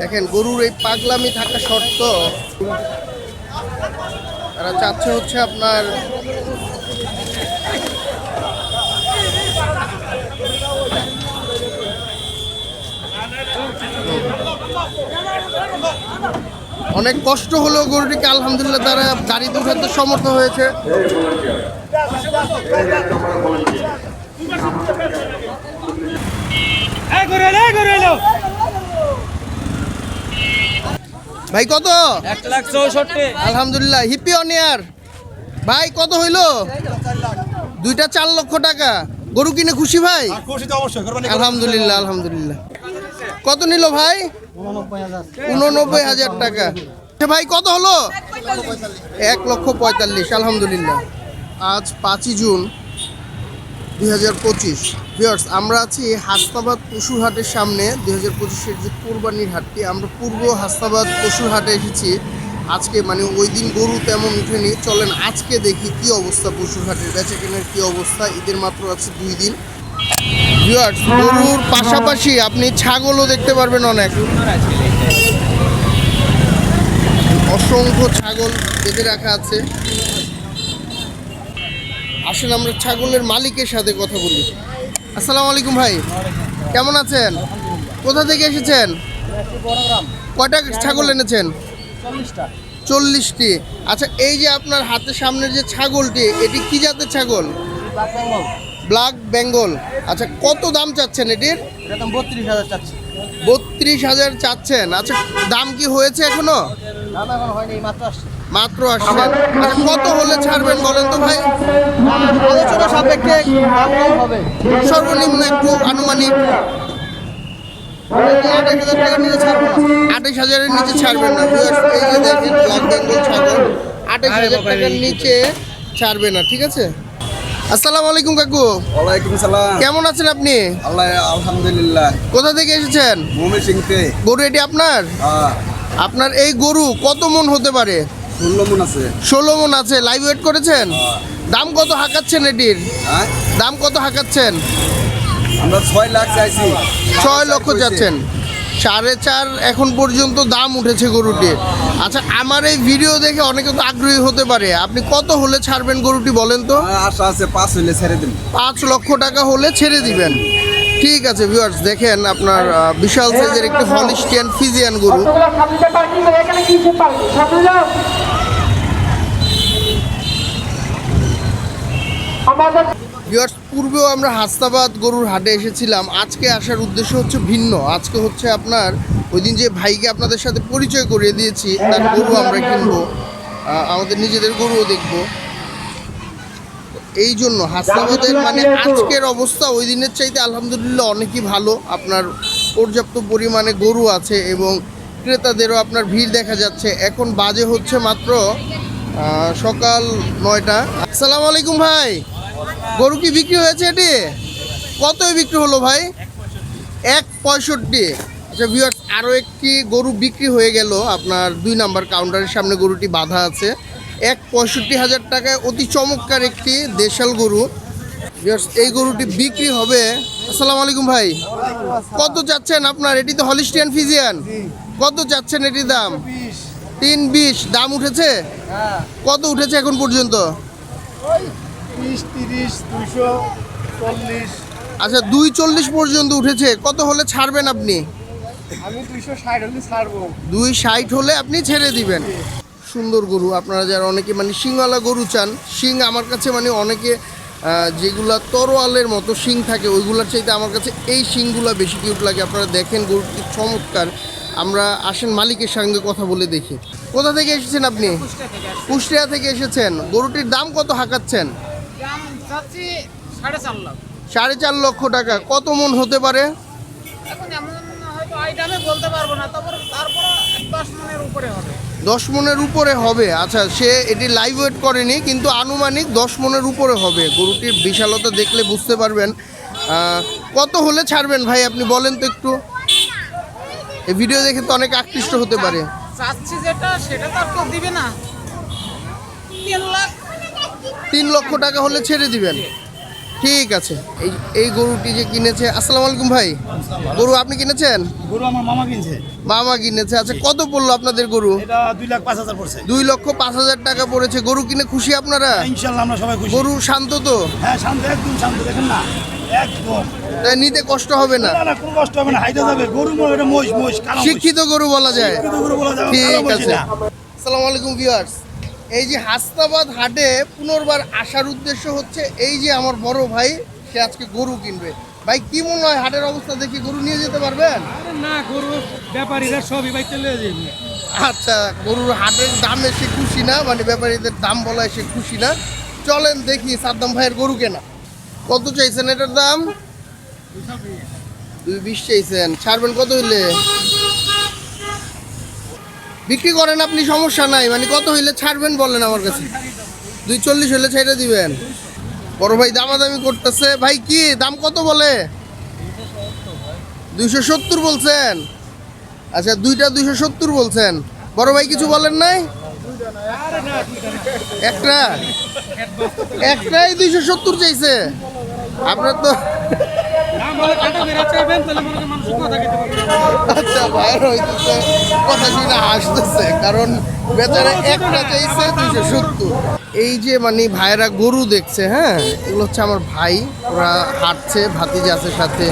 দেখেন, গরুর এই পাগলামি থাকা শর্ত তারা চাচ্ছে হচ্ছে আপনার অনেক কষ্ট হলেও গরুটিকে আলহামদুলিল্লাহ তারা গাড়িতে উঠাতে সমর্থ হয়েছে। ভাই কত? এক লাখ চৌষট্টি। আলহামদুলিল্লাহ হিপি অনিয়ার ভাই কত হইল? দুইটা চার লক্ষ টাকা। গরু কিনে খুশি ভাই? খুশি তো অবশ্যই কোরবানি আলহামদুলিল্লাহ আলহামদুলিল্লাহ। কত নিল ভাই? উননব্বই হাজার টাকা। ভাই কত হলো? এক লক্ষ পঁয়তাল্লিশ আলহামদুলিল্লাহ। আজ পাঁচই জুন দুই হাজার পঁচিশ। ভিওর্স আমরা আছি হাসনাবাদ পশুর হাটের সামনে। দুই হাজার পঁচিশের যে কোরবানির হাটটি আমরা পূর্ব হাসনাবাদ পশুর হাটে এসেছি। আজকে মানে ওই দিন গরু তেমন উঠেনি। চলেন আজকে দেখি কি অবস্থা পশুর হাটের বেচা কেনার কি অবস্থা? ঈদের মাত্র আছে দুই দিন। ভিউয়ার্স গরুর পাশাপাশি আপনি ছাগলও দেখতে পারবেন অনেক। অসংখ্য ছাগল বেঁধে রাখা আছে। আসেন আমরা ছাগলের মালিকের সাথে কথা বলি। আসসালামু আলাইকুম ভাই। কেমন আছেন? কোথা থেকে এসেছেন? কয়টা ছাগল এনেছেন? চল্লিশটি। আচ্ছা এই যে আপনার হাতের সামনের যে ছাগলটি এটি কি জাতের ছাগল? ব্ল্যাক বেঙ্গল। আচ্ছা কত দাম চাচ্ছেন এটির? বত্রিশ হাজার চাচ্ছি। বত্রিশ হাজার চাচ্ছেন। আচ্ছা দাম কি হয়েছে এখনও? মাত্র আসছে। আচ্ছা কত হলে ছাড়বেন বলেন তো ভাই? আলোচনা সাপেক্ষে দাম কম হবে। সর্বনিম্ন একটু আনুমানিক। আঠাশ হাজারের নিচে ছাড়বেন না। viewers, এই যে দেখেন ব্ল্যাক বেঙ্গল ছাগল আঠাশ হাজার টাকার নিচে ছাড়বে না ঠিক আছে? আসসালামু আলাইকুম কাকু। ওয়ালাইকুম সালাম। কেমন আছেন আপনি? আল্লাহ আলহামদুলিল্লাহ। কোথা থেকে এসেছেন? মমি সিংতে গরু এটি আপনার? হ্যাঁ। আপনার এই গরু কত মন হতে পারে? ষোলো মন আছে। ষোলো মন আছে। লাইভ ওয়েট করেছেন? দাম কত হাঁকাচ্ছেন এটির? হ্যাঁ? দাম কত হাঁকাচ্ছেন? আমরা ছয় লাখ চাইছি। ছয় লক্ষ যাচ্ছেন। সাড়ে চার এখন পর্যন্ত দাম উঠেছে গরুটির আচ্ছা আমার এই ভিডিও দেখে অনেকে তো আগ্রহী হতে পারে। আপনি কত হলে ছাড়বেন গরুটি বলেন তো? হ্যাঁ, আশা আছে পাঁচ হইলে ছেড়ে দিন। পাঁচ লক্ষ টাকা হলে ছেড়ে দিবেন। ঠিক আছে ভিউয়ার্স দেখেন আপনার বিশাল সাইজের একটি হলিস্টিয়ান ফিজিয়ান গরু। ভিউয়ার্স পূর্বেও আমরা হাস্তাবাদ গরুর হাটে এসেছিলাম। আজকে আসার উদ্দেশ্য হচ্ছে ভিন্ন। আজকে হচ্ছে আপনার ওই দিন যে ভাইকে আপনাদের সাথে পরিচয় করিয়ে দিয়েছি তার গরু আমরা কিনবো। আমাদের নিজেদের গরুও দেখব। এই জন্য হাসনাবাদের মানে আজকের অবস্থা ওই দিনের চাইতে আলহামদুলিল্লাহ অনেকই ভালো। আপনার পর্যাপ্ত পরিমাণে গরু আছে এবং ক্রেতাদেরও আপনার ভিড় দেখা যাচ্ছে। এখন বাজে হচ্ছে মাত্র সকাল নয়টা। আসসালামু আলাইকুম ভাই। গরু কি বিক্রি হয়েছে এটি? কতই বিক্রি হলো ভাই? এক পঁয়ষট্টি। আচ্ছা ভিউয়ার্স আরও একটি গরু বিক্রি হয়ে গেল। আপনার দুই নাম্বার কাউন্টারের সামনে গরুটি বাঁধা আছে। এক পঁয়ষট্টি হাজার টাকায় অতি চমৎকার একটি দেশাল গরু। এই গরুটি বিক্রি হবে। আসসালামু আলাইকুম ভাই। কত চাচ্ছেন আপনার? এটি তো হলিস্টিয়ান ফিজিয়ান। কত চাচ্ছেন এটির দাম? তিন বিশ। দাম উঠেছে? কত উঠেছে এখন পর্যন্ত? আচ্ছা দুই চল্লিশ পর্যন্ত উঠেছে। কত হলে ছাড়বেন আপনি? আমি দুইশো ষাট হলে ছাড়বো। দুই ষাট হলে আপনি ছেড়ে দিবেন। সুন্দর গরু। আপনারা যারা অনেকে মানে শিংওয়ালা গরু চান শিং আমার কাছে মানে অনেকে যেগুলা তরোয়ালের মতো শিং থাকে ওইগুলোর চাইতে আমার কাছে এই শিংগুলা বেশি কিউট লাগে। আপনারা দেখেন গরুটি চমৎকার। আমরা আসেন মালিকের সঙ্গে কথা বলে দেখি। কোথা থেকে এসেছেন আপনি? কুষ্টিয়া থেকে এসেছেন। গরুটির দাম কত হাঁকাচ্ছেন? সাড়ে চার লক্ষ টাকা। কত মন হতে পারে? এখন এমন হয়তো আই বলতে পারব না তারপরে তারপরে দশ মনের উপরে হবে। দশ মনের উপরে হবে। আচ্ছা সে এটি লাইভ ওয়েট করেনি কিন্তু আনুমানিক দশ মনের উপরে হবে। গরুটির বিশালতা দেখলে বুঝতে পারবেন। কত হলে ছাড়বেন ভাই আপনি বলেন তো একটু? এই ভিডিও দেখে তো অনেক আকৃষ্ট হতে পারে। চাচ্ছি যেটা সেটা তো আর কেউ দিবে না। তিন লাখ। তিন লক্ষ টাকা হলে ছেড়ে দিবেন। ঠিক আছে। এই এই গরুটি যে কিনেছে আসসালামু আলাইকুম ভাই। গরু আপনি কিনেছেন? গরু আমার মামা কিনছে। মামা কিনেছে। আচ্ছা কত পড়ল আপনাদের গরু? এটা দুই লাখ পাঁচ হাজার পড়ছে। দুই লক্ষ পাঁচ হাজার টাকা পড়েছে। গরু কিনে খুশি আপনারা? ইনশাল্লাহ আমরা সবাই খুশি। গরু শান্ত তো? হ্যাঁ শান্ত একদম শান্ত দেখেন না। একদম। তাই নিতে কষ্ট হবে না? না কোনো কষ্ট হবে না যাবে। গরু এটা মহিষ মহিষ শিক্ষিত গরু বলা যায়। শিক্ষিত গরু বলা যাবে ঠিক আছে। আসসালামু আলাইকুম ভিউয়ার্স এই যে হাসনাবাদ হাটে পুনর্বার আসার উদ্দেশ্য হচ্ছে এই যে আমার বড় ভাই সে আজকে গরু কিনবে। ভাই কি মনে হয় হাটের অবস্থা দেখি গরু নিয়ে যেতে পারবেন? না গরু ব্যাপারীরা সবই বাইতে চলে যাবে আচ্ছা গরুর হাটের দাম এসে খুশি না? মানে ব্যাপারীদের দাম বলায় সে খুশি না? চলেন দেখি সাদ্দাম ভাইয়ের গরু কেনা। কত চাইছেন এটার দাম? দুই বিশ চাইছেন। ছাড়বেন কত হইলে? বিক্রি করেন আপনি, সমস্যা নাই। মানে কত হইলে ছাড়বেন বলেন আমার কাছে। দুই চল্লিশ হইলে ছেড়ে দিবেন। বড় ভাই দামাদামি করতেছে। ভাই কি, দাম কত বলে? দুইশো সত্তর বলছেন। আচ্ছা দুইটা দুইশো সত্তর বলছেন। বড় ভাই কিছু বলেন নাই? একটা? একটাই দুইশো সত্তর চাইছে। আপনার তো আচ্ছা ভাইয়ের হইতেছে কথা শুনে হাসতেছে কারণ বেচারা একটা চাইছে দুইশো সত্তর। এই যে মানে ভাইয়েরা গরু দেখছে হ্যাঁ এগুলো হচ্ছে আমার ভাই ওরা হাঁটছে ভাতিজা আছে সাথে।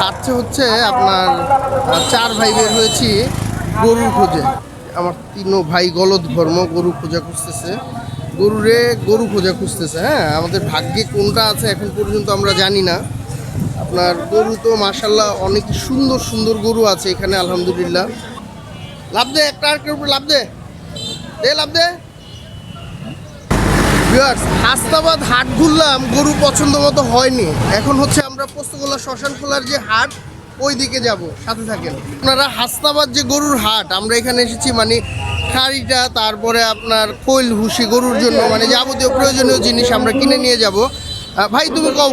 হাঁটছে হচ্ছে আপনার চার ভাই বের হয়েছি গরুর খোঁজে। আমার তিনও ভাই গলদ ধর্ম গরু খোঁজা খুঁজতেছে। গরুরে গরু খোঁজা খুঁজতেছে হ্যাঁ আমাদের ভাগ্যে কোনটা আছে এখন পর্যন্ত আমরা জানি না। আপনার গরু তো মাসাল্লাহ অনেক সুন্দর সুন্দর গরু আছে এখানে, আলহামদুলিল্লাহ। লাভ দে, একটা আরেকটার উপরে লাভ দে। দে, লাভ দে। হাস্তাবাদ হাট ঘুরলাম, গরু পছন্দ মতো হয়নি। এখন হচ্ছে আমরা পোস্তগোলা শ্মশান খোলার যে হাট ওই দিকে যাব, সাথে থাকেন। আপনারা হাস্তাবাদ যে গরুর হাট, আমরা এখানে এসেছি মানে খাড়িটা, তারপরে আপনার কোয়েল ভুসি গরুর জন্য মানে যাবতীয় প্রয়োজনীয় জিনিস আমরা কিনে নিয়ে যাব। ভাই তুমি কও।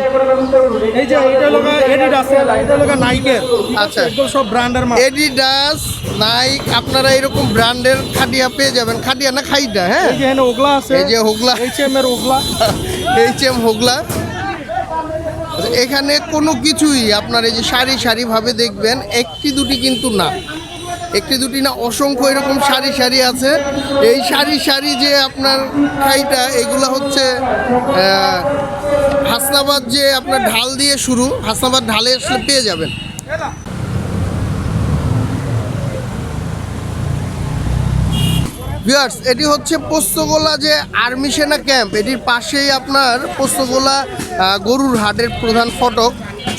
এই যে এটা লোকা এডিডাস এটা লোকা নাইকের আচ্ছা। একদম সব ব্র্যান্ডের মাল। এডিডাস নাইক আপনারা এরকম ব্র্যান্ডের খাটিয়া পেয়ে যাবেন। খাটিয়া না খাইটা হ্যাঁ? এই যে এখানে ওগলা আছে। এই যে হোগলা এইচএম এর ওগলা। এইচ এম হোগলা এখানে কোনো কিছুই আপনার এই যে সারি সারি ভাবে দেখবেন একটি দুটি কিন্তু না। একটি দুটি না অসংখ্য এরকম সারি সারি আছে। এই সারি সারি যে আপনার খাইটা এগুলো হচ্ছে আহ, হাসনাবাদ যে আপনার ঢাল দিয়ে শুরু, হাসনাবাদ ঢালে আসলে পেয়ে যাবেন। এটি হচ্ছে পোস্তগোলা যে আর্মি সেনা ক্যাম্প। এটির পাশেই আপনার পোস্তগোলা গরুর হাটের প্রধান ফটক।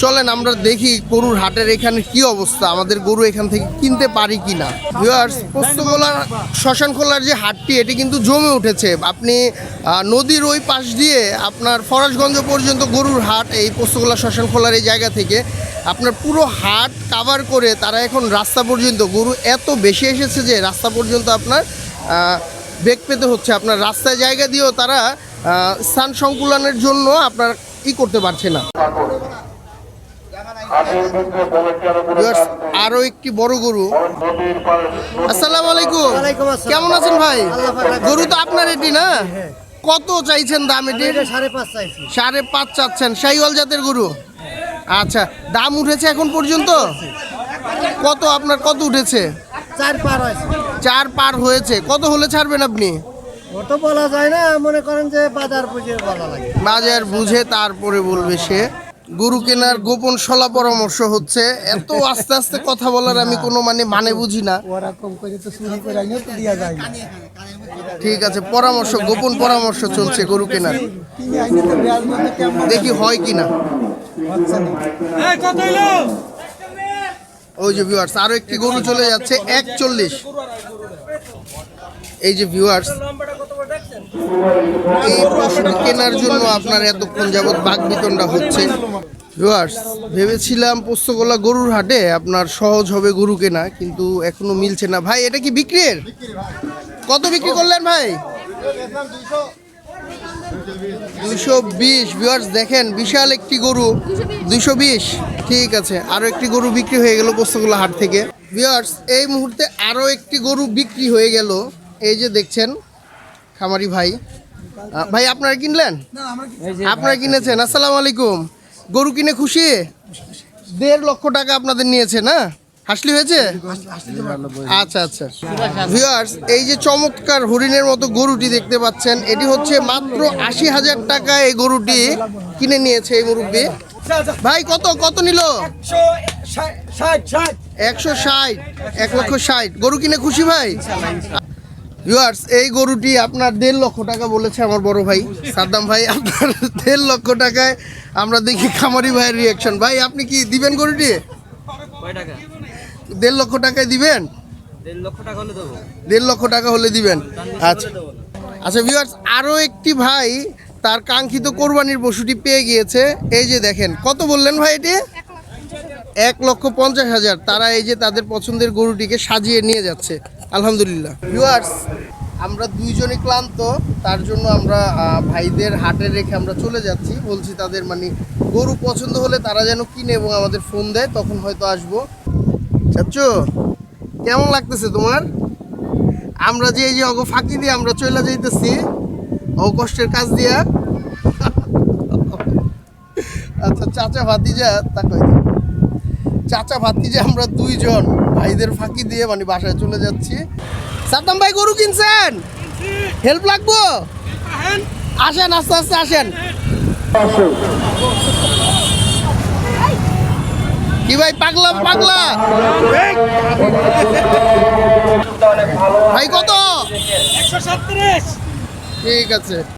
চলেন, আমরা দেখি গরুর হাটের এখানে কি অবস্থা, আমাদের গরু এখান থেকে কিনতে পারি কি না ভিউয়ার্স শ্মশান খোলার যে হাটটি, এটি কিন্তু জমে উঠেছে। আপনি নদীর ওই পাশ দিয়ে আপনার ফরাসগঞ্জ পর্যন্ত গরুর হাট, এই পোস্তগোলা শ্মশান খোলার এই জায়গা থেকে, আপনার পুরো হাট কাভার করে তারা এখন রাস্তা পর্যন্ত গরু এত বেশি এসেছে যে রাস্তা পর্যন্ত আপনার বেগ পেতে হচ্ছে। আপনার রাস্তায় জায়গা দিয়েও তারা স্থান সংকুলনের জন্য আপনার ই করতে পারছে না। আরও একটি বড় গরু। আসসালামু আলাইকুম। ওয়ালাইকুম কেমন আছেন ভাই। গরু তো আপনার এটি না? কত চাইছেন দাম এটা সাড়ে পাঁচ চাইছি। সাড়ে পাঁচ চাচ্ছেন। শাহিওয়াল জাতের গরু? আচ্ছা দাম উঠেছে এখন পর্যন্ত? কত আপনার কত উঠেছে? চার পার হয়েছে। চার পার হয়েছে। কত হলে ছাড়বেন আপনি? ও তো বলা যায় না মনে করেন যে বাজার বুঝে বলা লাগে। বাজার বুঝে তারপরে বলবে সে। গরু কেনার গোপন সলা পরামর্শ হচ্ছে এত আস্তে আস্তে কথা বলার আমি কোনো মানে মানে বুঝি না। ঠিক আছে পরামর্শ গোপন পরামর্শ চলছে গরু কেনার। দেখি হয় কিনা না। ওই যে ভিউয়ার্স আরও একটি গরু চলে যাচ্ছে একচল্লিশ। এই যে ভিউয়ার্স এই পশুটি কেনার জন্য আপনার এতক্ষণ যাবৎ বাঘ বিতণ্ডা হচ্ছে ভেবেছিলাম পোস্তগোলা গরুর হাটে আপনার সহজ হবে গরু কেনা, কিন্তু এখনও মিলছে না। ভাই, এটা কি বিক্রির? কত বিক্রি করলেন ভাই? দুইশো বিশ। ভিউয়ার্স দেখেন, বিশাল একটি গরু। দুইশো বিশ। ঠিক আছে আরও একটি গরু বিক্রি হয়ে গেল পোস্তগোলা হাট থেকে। ভিউয়ার্স এই মুহূর্তে আরও একটি গরু বিক্রি হয়ে গেল। এই যে দেখছেন খামারি ভাই। ভাই, আপনারা কিনলেন? আপনারা কিনেছেন? আসসালামু আলাইকুম। গরু কিনে খুশি? দেড় লক্ষ টাকা আপনাদের নিয়েছে, না? হাসলি হয়েছে? আচ্ছা আচ্ছা। ভিউয়ার্স, এই যে চমৎকার হরিণের মতো গরুটি দেখতে পাচ্ছেন, এটি হচ্ছে মাত্র আশি হাজার টাকা এই গরুটি কিনে নিয়েছে এই মুরব্বী। ভাই, কত? কত নিল? একশো ষাট, এক লক্ষ ষাট। গরু কিনে খুশি ভাই? ভিউয়ার্স এই গরুটি আপনার দেড় লক্ষ টাকা বলেছে আমার বড় ভাই। সাদ্দাম ভাই আপনার দেড় লক্ষ টাকায় আমরা দেখি খামারি ভাইয়ের রিয়াকশন ভাই আপনি কি দিবেন গরুটি? দেড় লক্ষ টাকায় দিবেন? দেড় লক্ষ টাকা হলে দিবেন। আচ্ছা। আচ্ছা ভিউয়ার্স আরও একটি ভাই তার কাঙ্ক্ষিত কোরবানির পশুটি পেয়ে গিয়েছে। এই যে দেখেন কত বললেন ভাই এটি? এক লক্ষ পঞ্চাশ হাজার। তারা এই যে তাদের পছন্দের গরুটিকে সাজিয়ে নিয়ে যাচ্ছে। আলহামদুলিল্লাহ। ভিউয়ার্স, আমরা দুইজনই ক্লান্ত, তার জন্য আমরা ভাইদের হাটে রেখে আমরা চলে যাচ্ছি। বলছি তাদের মানে গরু পছন্দ হলে তারা যেন কিনে এবং আমাদের ফোন দেয়, তখন হয়তো আসব। চাচ্চু, কেমন লাগতেছে তোমার? আমরা যে এই যে অগ ফাঁকি দিয়ে আমরা চলে যাইতেছি কষ্টের কাজ দিয়া। আচ্ছা চাচা ভাতিজা, তা কই। চাচা ভাতিজা আমরা দুইজন ভাইদের ফাঁকি দিয়ে মানে বাসায় চলে যাচ্ছি। সাদ্দাম ভাই গরু কিনছেন? হেল্প লাগবো? আসেন আস্তে আস্তে আসেন। কি ভাই পাগলা পাগলা? ভাই কত? ঠিক আছে।